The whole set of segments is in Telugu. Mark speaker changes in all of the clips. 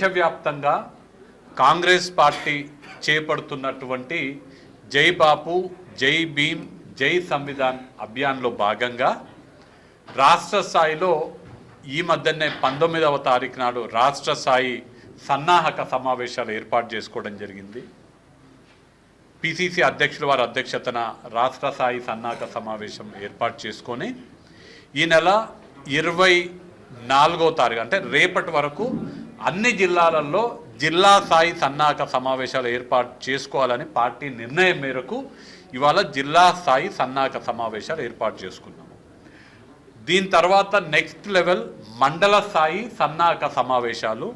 Speaker 1: దేశవ్యాప్తంగా కాంగ్రెస్ పార్టీ చేపడుతున్నటువంటి జై బాపు జై భీమ్ జై సంవిధాన్ అభియాన్లో భాగంగా రాష్ట్ర స్థాయిలో ఈ మధ్యనే పంతొమ్మిదవ తారీఖు నాడు రాష్ట్ర స్థాయి సన్నాహక సమావేశాలు ఏర్పాటు చేసుకోవడం జరిగింది. పిసిసి అధ్యక్షుల వారి అధ్యక్షతన రాష్ట్ర స్థాయి సన్నాహక సమావేశం ఏర్పాటు చేసుకొని ఈ నెల ఇరవై నాలుగో తారీఖు అంటే రేపటి వరకు అన్ని జిల్లాలలో జిల్లా స్థాయి సన్నాహక సమావేశాలు ఏర్పాటు చేసుకోవాలని పార్టీ నిర్ణయం మేరకు ఇవాళ జిల్లా స్థాయి సన్నాహక సమావేశాలు ఏర్పాటు చేసుకున్నాము. దీని తర్వాత నెక్స్ట్ లెవెల్ మండల స్థాయి సన్నాహక సమావేశాలు.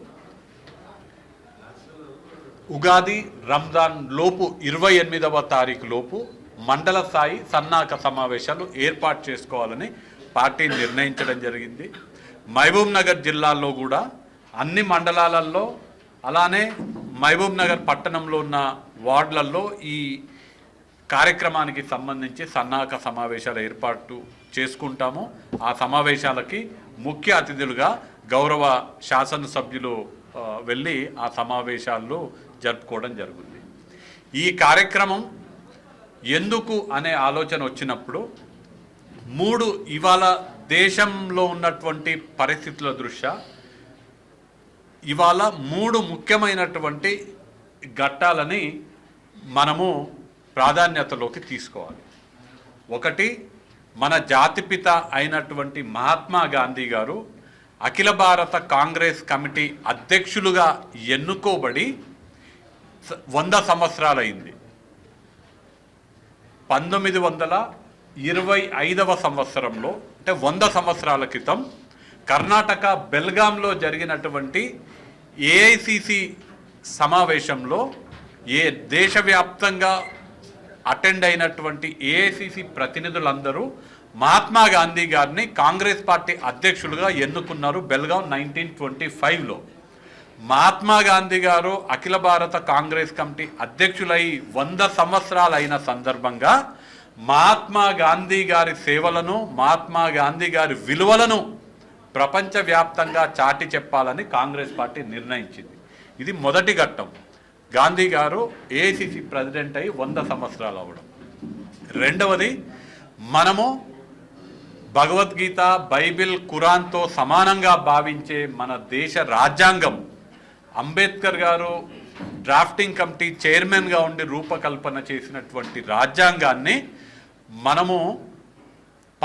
Speaker 1: ఉగాది రంజాన్ లోపు ఇరవై ఎనిమిదవ తారీఖు లోపు మండల స్థాయి సన్నాహక సమావేశాలు ఏర్పాటు చేసుకోవాలని పార్టీ నిర్ణయించడం జరిగింది. మహబూబ్ నగర్ జిల్లాలో కూడా అన్ని మండలాలలో అలానే మహబూబ్ నగర్ పట్టణంలో ఉన్న వార్డులలో ఈ కార్యక్రమానికి సంబంధించి సన్నాహక సమావేశాలు ఏర్పాటు చేసుకుంటాము. ఆ సమావేశాలకి ముఖ్య అతిథులుగా గౌరవ శాసనసభ్యులు వెళ్ళి ఆ సమావేశాల్లో జరుపుకోవడం జరుగుతుంది. ఈ కార్యక్రమం ఎందుకు అనే ఆలోచన వచ్చినప్పుడు మూడు ఇవాళ దేశంలో ఉన్నటువంటి పరిస్థితుల దృష్ట్యా ఇవాళ మూడు ముఖ్యమైనటువంటి ఘట్టాలని మనము ప్రాధాన్యతలోకి తీసుకోవాలి. ఒకటి మన జాతిపిత అయినటువంటి మహాత్మా గాంధీ గారు అఖిల భారత కాంగ్రెస్ కమిటీ అధ్యక్షులుగా ఎన్నుకోబడి వంద సంవత్సరాలైంది పంతొమ్మిది వందల ఇరవై ఐదవ సంవత్సరంలో అంటే వంద సంవత్సరాల క్రితం కర్ణాటక బెల్గాంలో జరిగినటువంటి ఏఐసిసి సమావేశంలో ఏ దేశవ్యాప్తంగా అటెండ్ అయినటువంటి ఏఐసిసి ప్రతినిధులందరూ మహాత్మా గాంధీ గారిని కాంగ్రెస్ పార్టీ అధ్యక్షులుగా ఎన్నుకున్నారు బెల్గాం నైన్టీన్ ట్వంటీ ఫైవ్లో. మహాత్మా గాంధీ గారు అఖిల భారత కాంగ్రెస్ కమిటీ అధ్యక్షులై వంద సంవత్సరాలు అయిన సందర్భంగా మహాత్మా గాంధీ గారి సేవలను మహాత్మా గాంధీ గారి విలువలను ప్రపంచవ్యాప్తంగా చాటి చెప్పాలని కాంగ్రెస్ పార్టీ నిర్ణయించింది. ఇది మొదటి ఘట్టం. గాంధీ గారు ఏఐసిసి ప్రెసిడెంట్ అయి వంద సంవత్సరాలు అవ్వడం రెండవది మనము భగవద్గీత బైబిల్ ఖురాన్తో సమానంగా భావించే మన దేశ రాజ్యాంగం. అంబేద్కర్ గారు డ్రాఫ్టింగ్ కమిటీ చైర్మన్గా ఉండి రూపకల్పన చేసినటువంటి రాజ్యాంగాన్ని మనము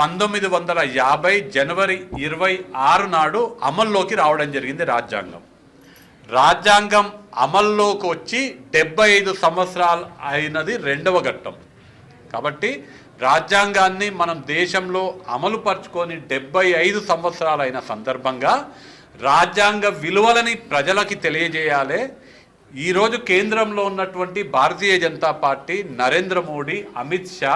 Speaker 1: పంతొమ్మిది వందల యాభై జనవరి ఇరవై ఆరు నాడు అమల్లోకి రావడం జరిగింది రాజ్యాంగం. రాజ్యాంగం అమల్లోకి వచ్చి డెబ్బై ఐదు సంవత్సరాలు అయినది రెండవ ఘట్టం. కాబట్టి రాజ్యాంగాన్ని మనం దేశంలో అమలు పరుచుకొని డెబ్బై ఐదు సంవత్సరాలైన సందర్భంగా రాజ్యాంగ విలువలని ప్రజలకి తెలియజేయాలి. ఈరోజు కేంద్రంలో ఉన్నటువంటి భారతీయ జనతా పార్టీ నరేంద్ర మోడీ అమిత్ షా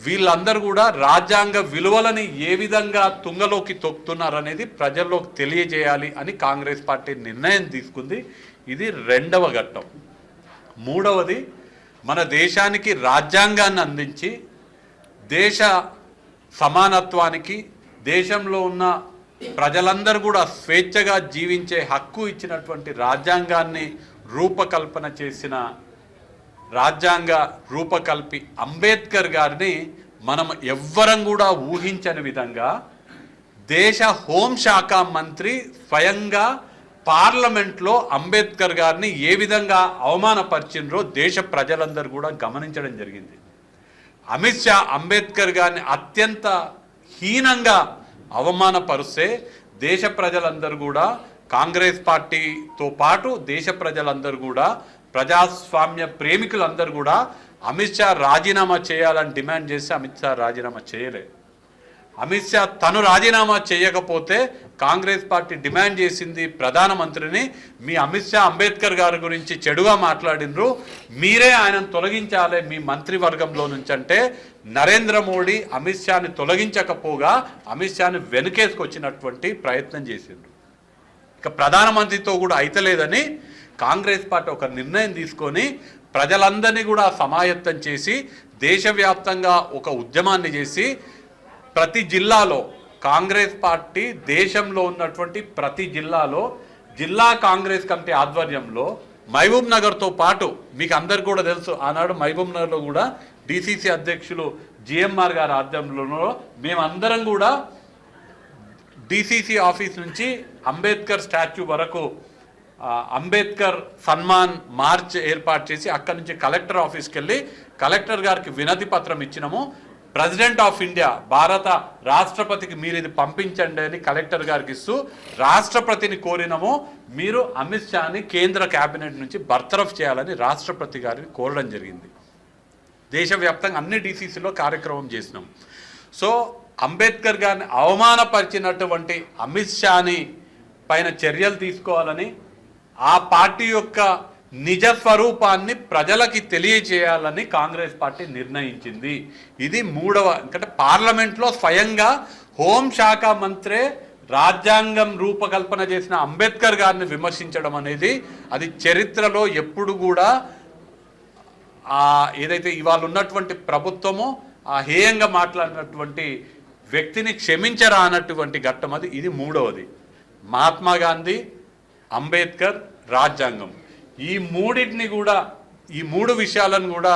Speaker 1: వీళ్ళందరూ కూడా రాజ్యాంగ విలువలని ఏ విధంగా తుంగలోకి తొక్కుతున్నారనేది ప్రజల్లోకి తెలియజేయాలి అని కాంగ్రెస్ పార్టీ నిర్ణయం తీసుకుంది. ఇది రెండవ ఘట్టం. మూడవది మన దేశానికి రాజ్యాంగాన్ని అందించి దేశ సమానత్వానికి దేశంలో ఉన్న ప్రజలందరూ కూడా స్వేచ్ఛగా జీవించే హక్కు ఇచ్చినటువంటి రాజ్యాంగాన్ని రూపకల్పన చేసిన రాజ్యాంగ రూపకల్పి అంబేద్కర్ గారిని మనం ఎవ్వరం కూడా ఊహించని విధంగా దేశ హోంశాఖ మంత్రి స్వయంగా పార్లమెంట్లో అంబేద్కర్ గారిని ఏ విధంగా అవమానపరిచిండ్రో దేశ ప్రజలందరూ కూడా గమనించడం జరిగింది. అమిత్ షా అంబేద్కర్ గారిని అత్యంత హీనంగా అవమానపరుస్తే దేశ ప్రజలందరూ కూడా కాంగ్రెస్ పార్టీతో పాటు దేశ ప్రజలందరూ కూడా ప్రజాస్వామ్య ప్రేమికులందరూ కూడా అమిత్ షా రాజీనామా చేయాలని డిమాండ్ చేసి అమిత్ షా రాజీనామా చేయలేదు. అమిత్ షా తను రాజీనామా చేయకపోతే కాంగ్రెస్ పార్టీ డిమాండ్ చేసింది ప్రధానమంత్రిని. మీ అమిత్ షా అంబేద్కర్ గారి గురించి చెడుగా మాట్లాడినరు. మీరే ఆయనను తొలగించాలి మీ మంత్రివర్గంలో నుంచి అంటే నరేంద్ర మోడీ అమిత్ షాని తొలగించకపోగా అమిత్ షాని వెనుకేసుకొచ్చినటువంటి ప్రయత్నం చేసిండ్రు. ఇక ప్రధానమంత్రితో కూడా అయితలేదని కాంగ్రెస్ పార్టీ ఒక నిర్ణయం తీసుకొని ప్రజలందరినీ కూడా సమాయత్తం చేసి దేశవ్యాప్తంగా ఒక ఉద్యమాన్ని చేసి ప్రతి జిల్లాలో కాంగ్రెస్ పార్టీ దేశంలో ఉన్నటువంటి ప్రతి జిల్లాలో జిల్లా కాంగ్రెస్ కమిటీ ఆధ్వర్యంలో మహబూబ్ నగర్తో పాటు మీకు అందరికి కూడా తెలుసు ఆనాడు మహబూబ్ నగర్లో కూడా డిసిసి అధ్యక్షులు జిఎంఆర్ గారి ఆధ్వర్యంలో మేమందరం కూడా డిసిసి ఆఫీస్ నుంచి అంబేద్కర్ స్టాచ్యూ వరకు అంబేద్కర్ సన్మాన్ మార్చ్ ఏర్పాటు చేసి అక్కడి నుంచి కలెక్టర్ ఆఫీస్కి వెళ్ళి కలెక్టర్ గారికి వినతి పత్రం ఇచ్చినాము. ప్రెసిడెంట్ ఆఫ్ ఇండియా భారత రాష్ట్రపతికి మీరు ఇది పంపించండి అని కలెక్టర్ గారికి ఇస్తూ రాష్ట్రపతిని కోరినము. మీరు అమిత్ షాని కేంద్ర కేబినెట్ నుంచి బర్తరఫ్ చేయాలని రాష్ట్రపతి గారిని కోరడం జరిగింది. దేశవ్యాప్తంగా అన్ని డీసీసీలో కార్యక్రమం చేసినాం. సో అంబేద్కర్ గారిని అవమానపరిచినటువంటి అమిత్ షాని పైన చర్యలు తీసుకోవాలని ఆ పార్టీ యొక్క నిజ స్వరూపాన్ని ప్రజలకి తెలియజేయాలని కాంగ్రెస్ పార్టీ నిర్ణయించింది. ఇది మూడవ ఎందుకంటే పార్లమెంట్లో స్వయంగా హోంశాఖ మంత్రే రాజ్యాంగం రూపకల్పన చేసిన అంబేద్కర్ గారిని విమర్శించడం అనేది అది చరిత్రలో ఎప్పుడు కూడా ఆ ఏదైతే ఇవాళ ఉన్నటువంటి ప్రభుత్వమో ఆ హేయంగా మాట్లాడినటువంటి వ్యక్తిని క్షమించరా అన్నటువంటి ఘట్టం అది. ఇది మూడవది. మహాత్మా గాంధీ అంబేద్కర్ రాజ్యాంగం. ఈ మూడింటిని కూడా ఈ మూడు విషయాలను కూడా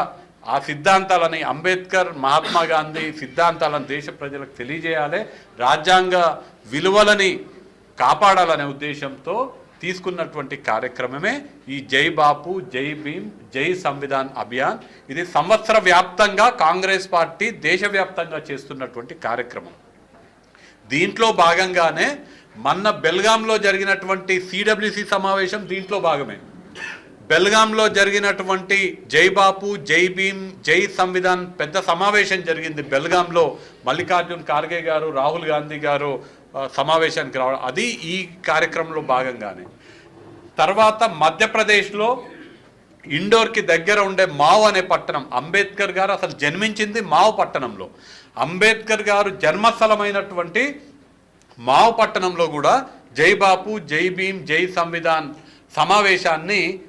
Speaker 1: ఆ సిద్ధాంతాలని అంబేద్కర్ మహాత్మా గాంధీ సిద్ధాంతాలను దేశ ప్రజలకు తెలియజేయాలి. రాజ్యాంగ విలువలని కాపాడాలనే ఉద్దేశంతో తీసుకున్నటువంటి కార్యక్రమమే ఈ జై బాపు జై భీమ్ జై సంవిధాన్ అభియాన్. ఇది సంవత్సర వ్యాప్తంగా కాంగ్రెస్ పార్టీ దేశవ్యాప్తంగా చేస్తున్నటువంటి కార్యక్రమం. దీంట్లో భాగంగానే మొన్న బెల్గాంలో జరిగినటువంటి సిడబ్ల్యూసి సమావేశం దీంట్లో భాగమే. బెల్గాంలో జరిగినటువంటి జై బాపు జై భీమ్ జై సంవిధాన్ పెద్ద సమావేశం జరిగింది బెల్గాంలో. మల్లికార్జున్ ఖార్గే గారు రాహుల్ గాంధీ గారు సమావేశానికి రావడం అది ఈ కార్యక్రమంలో భాగంగానే. తర్వాత మధ్యప్రదేశ్లో ఇండోర్కి దగ్గర ఉండే మావ్ అనే పట్టణం అంబేద్కర్ గారు అసలు జన్మించింది మావ్ పట్టణంలో. అంబేద్కర్ గారు జన్మస్థలమైనటువంటి మావ్ పట్టణంలో కూడా జై బాపు జై భీమ్ జై సంవిధాన్ సమావేశాన్ని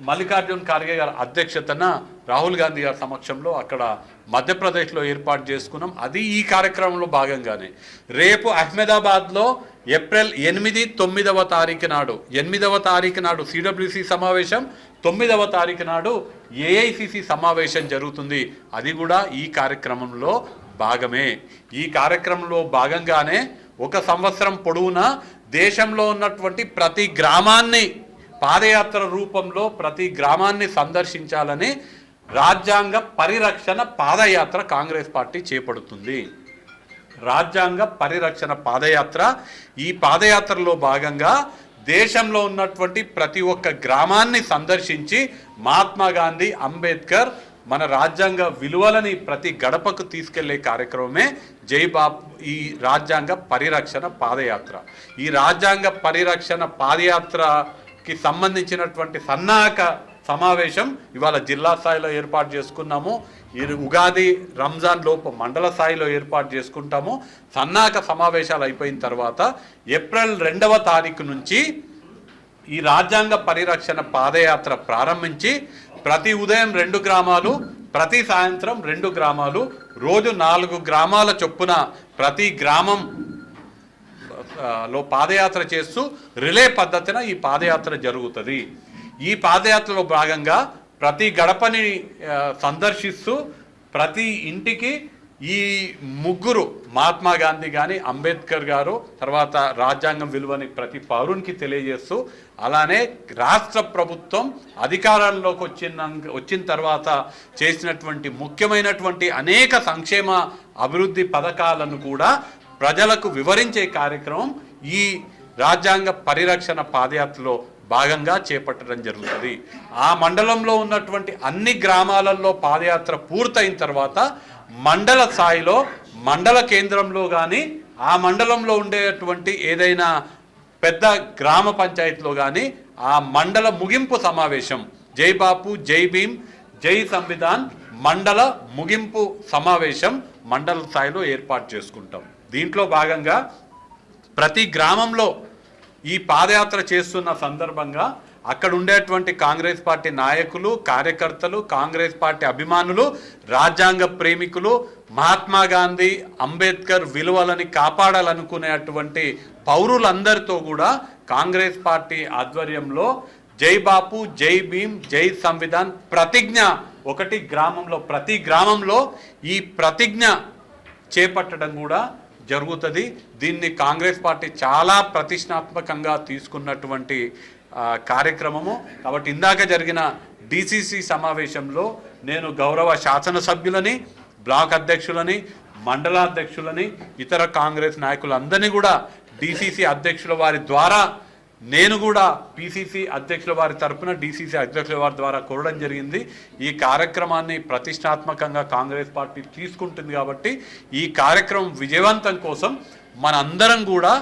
Speaker 1: మల్లికార్జున్ ఖార్గే గారి అధ్యక్షతన రాహుల్ గాంధీ గారి సమక్షంలో అక్కడ మధ్యప్రదేశ్లో ఏర్పాటు చేసుకున్నాం. అది ఈ కార్యక్రమంలో భాగంగానే. రేపు అహ్మదాబాద్లో ఏప్రిల్ ఎనిమిది తొమ్మిదవ తారీఖు నాడు ఎనిమిదవ తారీఖు నాడు సిడబ్ల్యూసి సమావేశం తొమ్మిదవ తారీఖు నాడు ఏఐసిసి సమావేశం జరుగుతుంది. అది కూడా ఈ కార్యక్రమంలో భాగమే. ఈ కార్యక్రమంలో భాగంగానే ఒక సంవత్సరం పొడవునా దేశంలో ఉన్నటువంటి ప్రతి గ్రామాన్ని పాదయాత్ర రూపంలో ప్రతి గ్రామాన్ని సందర్శించాలని రాజ్యాంగ పరిరక్షణ పాదయాత్ర కాంగ్రెస్ పార్టీ చేపడుతుంది. రాజ్యాంగ పరిరక్షణ పాదయాత్ర ఈ పాదయాత్రలో భాగంగా దేశంలో ఉన్నటువంటి ప్రతి ఒక్క గ్రామాన్ని సందర్శించి మహాత్మా గాంధీ అంబేద్కర్ మన రాజ్యాంగ విలువలని ప్రతి గడపకు తీసుకెళ్ళే కార్యక్రమమే జై బాబ్ ఈ రాజ్యాంగ పరిరక్షణ పాదయాత్ర. ఈ రాజ్యాంగ పరిరక్షణ పాదయాత్రకి సంబంధించినటువంటి సన్నాహక సమావేశం ఇవాళ జిల్లా స్థాయిలో ఏర్పాటు చేసుకున్నాము. ఈ ఉగాది రంజాన్ లోపు మండల స్థాయిలో ఏర్పాటు చేసుకుంటాము. సన్నాహక సమావేశాలు అయిపోయిన తర్వాత ఏప్రిల్ రెండవ తారీఖు నుంచి ఈ రాజ్యాంగ పరిరక్షణ పాదయాత్ర ప్రారంభించి ప్రతి ఉదయం రెండు గ్రామాలు ప్రతి సాయంత్రం రెండు గ్రామాలు రోజు నాలుగు గ్రామాల చొప్పున ప్రతి గ్రామం లో పాదయాత్ర చేస్తూ రిలే పద్ధతిన ఈ పాదయాత్ర జరుగుతుంది. ఈ పాదయాత్రలో భాగంగా ప్రతి గడపని సందర్శిస్తూ ప్రతి ఇంటికి ఈ ముగ్గురు మహాత్మా గాంధీ కానీ అంబేద్కర్ గారు తర్వాత రాజ్యాంగం విలువని ప్రతి పౌరునికి తెలియజేస్తూ అలానే రాష్ట్ర ప్రభుత్వం అధికారంలోకి వచ్చిన వచ్చిన తర్వాత చేసినటువంటి ముఖ్యమైనటువంటి అనేక సంక్షేమ అభివృద్ధి పథకాలను కూడా ప్రజలకు వివరించే కార్యక్రమం ఈ రాజ్యాంగ పరిరక్షణ పాదయాత్రలో భాగంగా చేపట్టడం జరుగుతుంది. ఆ మండలంలో ఉన్నటువంటి అన్ని గ్రామాలలో పాదయాత్ర పూర్తయిన తర్వాత మండల స్థాయిలో మండల కేంద్రంలో కానీ ఆ మండలంలో ఉండేటువంటి ఏదైనా పెద్ద గ్రామ పంచాయతీలో కానీ ఆ మండల ముగింపు సమావేశం జై బాపు జై భీమ్ జై సంవిధాన్ మండల ముగింపు సమావేశం మండల స్థాయిలో ఏర్పాటు చేసుకుంటాం. దీంట్లో భాగంగా ప్రతి గ్రామంలో ఈ పాదయాత్ర చేస్తున్న సందర్భంగా అక్కడ ఉండేటువంటి కాంగ్రెస్ పార్టీ నాయకులు కార్యకర్తలు కాంగ్రెస్ పార్టీ అభిమానులు రాజ్యాంగ ప్రేమికులు మహాత్మా గాంధీ అంబేద్కర్ విలువలని కాపాడాలనుకునేటువంటి పౌరులందరితో కూడా కాంగ్రెస్ పార్టీ ఆధ్వర్యంలో జై బాపు జై భీమ్ జై సంవిధాన్ ప్రతిజ్ఞ ఒకటి గ్రామంలో ప్రతి గ్రామంలో ఈ ప్రతిజ్ఞ చేపట్టడం కూడా జరుగుతుంది. దీన్ని కాంగ్రెస్ పార్టీ చాలా ప్రతిష్టాత్మకంగా తీసుకున్నటువంటి కార్యక్రమము. కాబట్టి ఇందాక జరిగిన డిసిసి సమావేశంలో నేను గౌరవ శాసనసభ్యులని బ్లాక్ అధ్యక్షులని మండలాధ్యక్షులని ఇతర కాంగ్రెస్ నాయకులందరినీ కూడా డిసిసి అధ్యక్షుల వారి ద్వారా నేను కూడా పిసిసి అధ్యక్షుల వారి తరపున డిసిసి అధ్యక్షుల వారి ద్వారా కోరడం జరిగింది. ఈ కార్యక్రమాన్ని ప్రతిష్టాత్మకంగా కాంగ్రెస్ పార్టీ తీసుకుంటుంది కాబట్టి ఈ కార్యక్రమం విజయవంతం కోసం మనందరం కూడా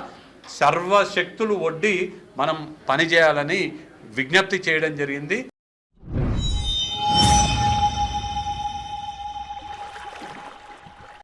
Speaker 1: సర్వశక్తులు ఒడ్డి మనం పనిచేయాలని విజ్ఞప్తి చేయడం జరిగింది.